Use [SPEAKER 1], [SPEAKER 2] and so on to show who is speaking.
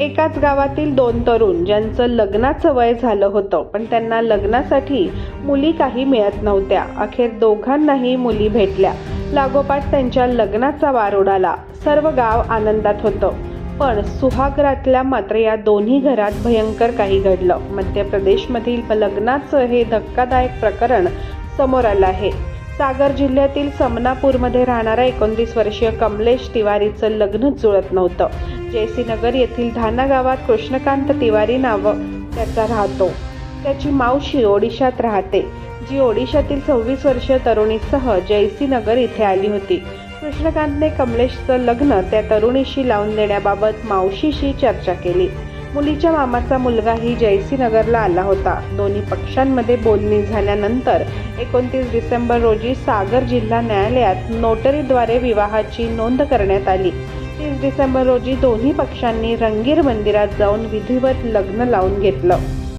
[SPEAKER 1] एकाच गावातील दोन तरुण ज्यांचं लग्नाचं वय झालं होतं पण त्यांना लग्नासाठी मुली काही मिळत नव्हत्या. अखेर दोघांनाही मुली भेटल्या. लागोपाठ त्यांच्या लग्नाचा वार उडाला. सर्व गाव आनंदात होतं. पण सुहागरातल्या मात्र या दोन्ही घरात भयंकर काही घडलं. मध्य प्रदेशमधील लग्नाचं हे धक्कादायक प्रकरण समोर आलं आहे. सागर जिल्ह्यातील समनापूरमध्ये राहणाऱ्या एकोणतीस वर्षीय कमलेश तिवारीचं लग्नच जुळत नव्हतं. जयसीनगर येथील धाना गावात कृष्णकांत तिवारी नावं त्याचा राहतो. त्याची मावशी ओडिशात राहते जी ओडिशातील सव्वीस वर्षीय तरुणीसह जयसीनगर इथे आली होती. कृष्णकांतने कमलेशचं लग्न त्या तरुणीशी लावून देण्याबाबत मावशीशी चर्चा केली. मुलीच्या मामाचा मुलगाही जयसीनगरला आला होता. दोन्ही पक्षांमध्ये बोलणी झाल्यानंतर एकोणतीस डिसेंबर रोजी सागर जिल्हा न्यायालयात नोटरीद्वारे विवाहाची नोंद करण्यात आली. तीस डिसेंबर रोजी दोन्ही पक्षांनी रंगीर मंदिरात जाऊन विधिवत लग्न लावून घेतलं.